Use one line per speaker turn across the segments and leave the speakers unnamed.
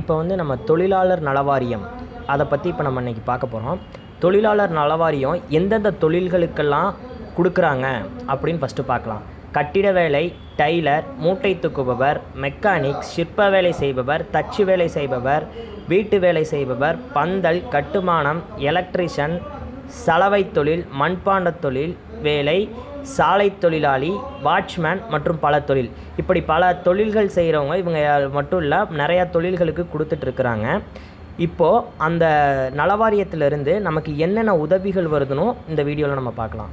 இப்போ வந்து நம்ம தொழிலாளர் நலவாரியம் அதை பற்றி இப்போ நம்ம இன்றைக்கி பார்க்க போகிறோம் தொழிலாளர் நலவாரியம் எந்தெந்த தொழில்களுக்கெல்லாம் கொடுக்குறாங்க அப்படின்னு ஃபஸ்ட்டு பார்க்கலாம். கட்டிட வேலை டைலர் மூட்டை தூக்குபவர் மெக்கானிக் சிற்ப வேலை செய்பவர் தச்சு வேலை செய்பவர் வீட்டு வேலை செய்பவர் பந்தல் கட்டுமானம் எலக்ட்ரிஷன் சலவை தொழில் மண்பாண்ட தொழில் வேலை சாலை தொழிலாளி வாட்ச்மேன் மற்றும் பல தொழில். இப்படி பல தொழில்கள் செய்கிறவங்க இவங்க மட்டும் இல்லை நிறையா தொழில்களுக்கு கொடுத்துட்ருக்குறாங்க. இப்போது அந்த நலவாரியத்திலிருந்து நமக்கு என்னென்ன உதவிகள் வருதுனோ இந்த வீடியோவில் நம்ம பார்க்கலாம்.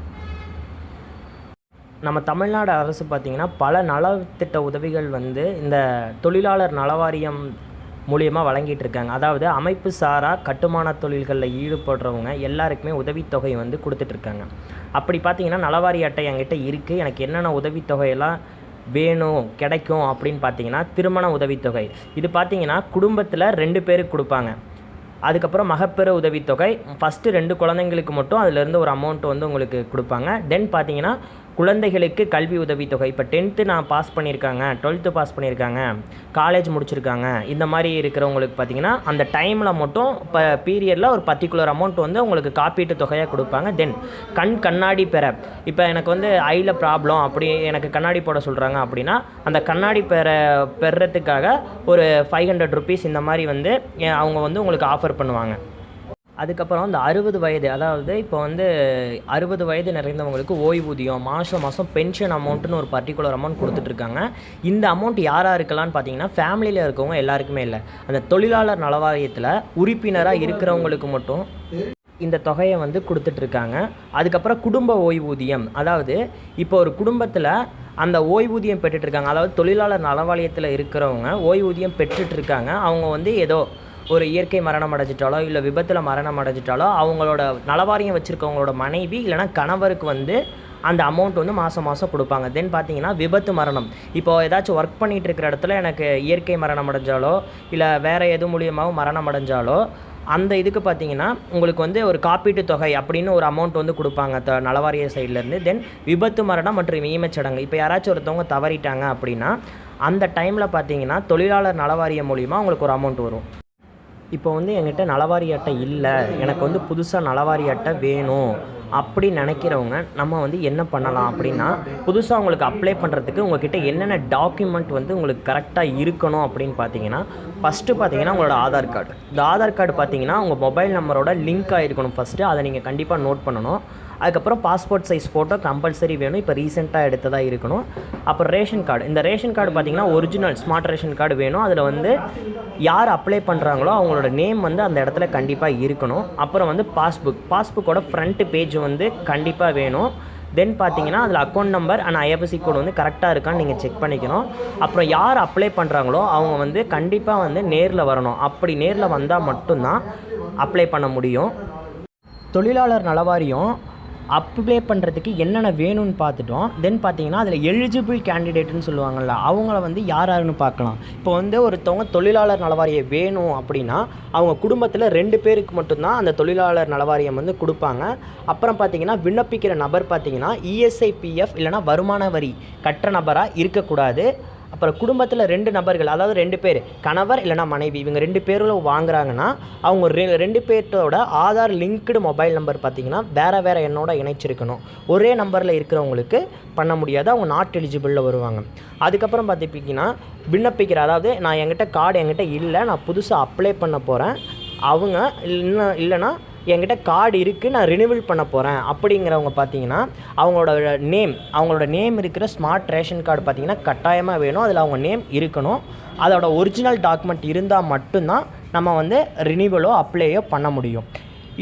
நம்ம தமிழ்நாடு அரசு பார்த்திங்கன்னா பல நலத்திட்ட உதவிகள் வந்து இந்த தொழிலாளர் நலவாரியம் மூலியமாக வழங்கிட்டு இருக்காங்க. அதாவது அமைப்பு சாரா கட்டுமான தொழில்களில் ஈடுபடுறவங்க எல்லாருக்குமே உதவித்தொகை வந்து கொடுத்துட்ருக்காங்க அப்படி பார்த்தீங்கன்னா நலவாரி அட்டை என்கிட்ட இருக்குது எனக்கு என்னென்ன உதவித்தொகையெல்லாம் வேணும் கிடைக்கும் அப்படின்னு பார்த்தீங்கன்னா திருமண உதவித்தொகை. இது பார்த்தீங்கன்னா குடும்பத்தில் ரெண்டு பேருக்கு கொடுப்பாங்க. அதுக்கப்புறம் மகப்பேறு உதவித்தொகை. ஃபஸ்ட்டு ரெண்டு குழந்தைங்களுக்கு மட்டும் அதுலேருந்து ஒரு அமௌண்ட் வந்து உங்களுக்கு கொடுப்பாங்க. தென் பார்த்தீங்கன்னா குழந்தைகளுக்கு கல்வி உதவித்தொகை இப்போ டென்த்து நான் பாஸ் பண்ணியிருக்காங்க டுவெல்த்து பாஸ் பண்ணியிருக்காங்க காலேஜ் முடிச்சிருக்காங்க இந்த மாதிரி இருக்கிறவங்களுக்கு பார்த்தீங்கன்னா அந்த டைமில் மட்டும் இப்போ பீரியடில் ஒரு பர்டிகுலர் அமௌண்ட் வந்து உங்களுக்கு காப்பீட்டு தொகையாக கொடுப்பாங்க. தென் கண் கண்ணாடி பெற. இப்போ எனக்கு வந்து ஐயில் ப்ராப்ளம் அப்படி எனக்கு கண்ணாடி போட சொல்கிறாங்க அப்படின்னா அந்த கண்ணாடி பெற பெறத்துக்காக ஒரு ஃபைவ் ஹண்ட்ரட் ருபீஸ் இந்த மாதிரி வந்து அவங்க வந்து உங்களுக்கு ஆஃபர் பண்ணுவாங்க. அதுக்கப்புறம் இந்த அறுபது வயது அதாவது இப்போ வந்து அறுபது வயது நிறைந்தவங்களுக்கு ஓய்வூதியம் மாதம் மாதம் பென்ஷன் அமௌண்ட்டுன்னு ஒரு பர்டிகுலர் அமௌண்ட் கொடுத்துட்ருக்காங்க. இந்த அமௌண்ட் யாராக இருக்கலாம்னு பார்த்தீங்கன்னா ஃபேமிலியில் இருக்கவங்க எல்லாருக்குமே இல்லை. அந்த தொழிலாளர் நலவாரியத்தில் உறுப்பினராக இருக்கிறவங்களுக்கு மட்டும் இந்த தொகையை வந்து கொடுத்துட்ருக்காங்க. அதுக்கப்புறம் குடும்ப ஓய்வூதியம் அதாவது இப்போ ஒரு குடும்பத்தில் அந்த ஓய்வூதியம் பெற்றுட்ருக்காங்க. அதாவது தொழிலாளர் நலவாரியத்தில் இருக்கிறவங்க ஓய்வூதியம் பெற்றுட்ருக்காங்க. அவங்க வந்து ஏதோ ஒரு இயற்கை மரணம் அடைஞ்சிட்டாலோ இல்லை விபத்தில் மரணம் அடைஞ்சிட்டாலோ அவங்களோட நலவாரியம் வச்சுருக்கவங்களோட மனைவி இல்லைன்னா கணவருக்கு வந்து அந்த அமௌண்ட் வந்து மாதம் மாதம் கொடுப்பாங்க. தென் பார்த்தீங்கன்னா விபத்து மரணம். இப்போ ஏதாச்சும் ஒர்க் பண்ணிகிட்டு இருக்கிற இடத்துல எனக்கு இயற்கை மரணம் அடைஞ்சாலோ இல்லை வேறு எது மூலியமாகவும் மரணம் அடைஞ்சாலோ அந்த இதுக்கு பார்த்தீங்கன்னா உங்களுக்கு வந்து ஒரு காப்பீட்டு தொகை அப்படின்னு ஒரு அமௌண்ட் வந்து கொடுப்பாங்க த நலவாரிய சைட்லேருந்து தென் விபத்து மரணம் மற்றும் ஈமச்சடங்கு இப்போ யாராச்சும் ஒருத்தவங்க தவறிட்டாங்க அப்படின்னா அந்த டைமில் பார்த்தீங்கன்னா தொழிலாளர் நலவாரியம் மூலிமா உங்களுக்கு ஒரு அமௌண்ட் வரும். இப்போ வந்து என்கிட்ட நலவாரி அட்டை இல்லை எனக்கு வந்து புதுசாக நலவாரி அட்டை வேணும் அப்படி நினைக்கிறவங்க நம்ம வந்து என்ன பண்ணலாம் அப்படின்னா புதுசாக உங்களுக்கு அப்ளை பண்ணுறதுக்கு உங்ககிட்ட என்னென்ன டாக்குமெண்ட் வந்து உங்களுக்கு கரெக்டாக இருக்கணும் அப்படின்னு பார்த்தீங்கன்னா ஃபஸ்ட்டு பார்த்தீங்கன்னா உங்களோட ஆதார் கார்டு இந்த ஆதார் கார்டு பார்த்தீங்கன்னா உங்கள் மொபைல் நம்பரோட லிங்க் ஆகிருக்கணும் ஃபஸ்ட்டு அதை நீங்கள் கண்டிப்பாக நோட் பண்ணணும். அதுக்கப்புறம் பாஸ்போர்ட் சைஸ் ஃபோட்டோ கம்பல்சரி வேணும். இப்போ ரீசெண்டாக எடுத்ததாக இருக்கணும். அப்புறம் ரேஷன் கார்டு இந்த ரேஷன் கார்டு பார்த்தீங்கன்னா ஒரிஜினல் ஸ்மார்ட் ரேஷன் கார்டு வேணும். அதில் வந்து யார் அப்ளை பண்ணுறாங்களோ அவங்களோட நேம் வந்து அந்த இடத்துல கண்டிப்பாக இருக்கணும். அப்புறம் வந்து பாஸ்புக் பாஸ்புக்கோட ஃப்ரண்ட் பேஜ் வந்து கண்டிப்பாக வேணும். தென் பார்த்தீங்கன்னா அதில் account number and IFSC code வந்து கரெக்டாக இருக்கான்னு நீங்கள் செக் பண்ணிக்கணும். அப்புறம் யார் அப்ளை பண்ணுறாங்களோ அவங்க வந்து கண்டிப்பாக வந்து நேரில் வரணும். அப்படி நேரில் வந்தால் மட்டும்தான் அப்ளை பண்ண முடியும். தொழிலாளர் நலவாரியம் அப்ளை பண்ணுறதுக்கு என்னென்ன வேணும்னு பார்த்துட்டோம். தென் பார்த்தீங்கன்னா அதில் எலிஜிபிள் கேண்டிடேட்னு சொல்லுவாங்கள்ல அவங்கள வந்து யார் யாருன்னு பார்க்கலாம். இப்போ வந்து ஒருத்தவங்க தொழிலாளர் நலவாரியம் வேணும் அப்படின்னா அவங்க குடும்பத்தில் ரெண்டு பேருக்கு மட்டும்தான் அந்த தொழிலாளர் நலவாரியம் வந்து கொடுப்பாங்க. அப்புறம் பார்த்தீங்கன்னா விண்ணப்பிக்கிற நபர் பார்த்தீங்கன்னா இஎஸ்ஐபிஎஃப் இல்லைனா வருமான வரி கற்ற நபராக இருக்கக்கூடாது. அப்புறம் குடும்பத்தில் ரெண்டு நபர்கள் அதாவது ரெண்டு பேர் கணவர் இல்லைனா மனைவி இவங்க ரெண்டு பேரும் வாங்குறாங்கன்னா அவங்க ரெ ரெண்டு பேர்த்தோட ஆதார் லிங்க்டு மொபைல் நம்பர் பார்த்தீங்கன்னா வேறு வேறு எண்ணோட இணைச்சிருக்கணும். ஒரே நம்பரில் இருக்கிறவங்களுக்கு பண்ண முடியாது அவங்க நாட் எலிஜிபிளில் வருவாங்க. அதுக்கப்புறம் பார்த்துக்கிட்டிங்கன்னா விண்ணப்பிக்கிற அதாவது நான் என்கிட்ட கார்டு என்கிட்ட இல்லை நான் புதுசாக அப்ளை பண்ண போகிறேன் அவங்க இன்னும் இல்லைன்னா என்கிட்ட கார்டு இருக்குது நான் ரினிவல் பண்ண போகிறேன் அப்படிங்கிறவங்க பார்த்தீங்கன்னா அவங்களோட நேம் அவங்களோட நேம் இருக்கிற ஸ்மார்ட் ரேஷன் கார்டு பார்த்தீங்கன்னா கட்டாயமாக வேணும். அதில் அவங்க நேம் இருக்கணும். அதோட ஒரிஜினல் டாக்குமெண்ட் இருந்தால் மட்டும்தான் நம்ம வந்து ரினிவலோ அப்ளையோ பண்ண முடியும்.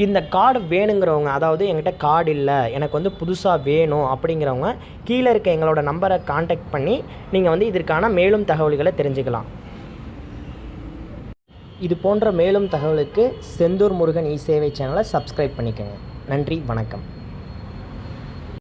இந்த கார்டு வேணுங்கிறவங்க அதாவது என்கிட்ட கார்டு இல்லை எனக்கு வந்து புதுசாக வேணும் அப்படிங்கிறவங்க கீழே இருக்க எங்களோட நம்பரை காண்டாக்ட் பண்ணி நீங்கள் வந்து இதற்கான மேலும் தகவல்களை தெரிஞ்சுக்கலாம். இது போன்ற மேலும் தகவலுக்கு செந்தூர் முருகன் இ சேவை சேனலை சப்ஸ்கிரைப் பண்ணிக்கோங்க. நன்றி வணக்கம்.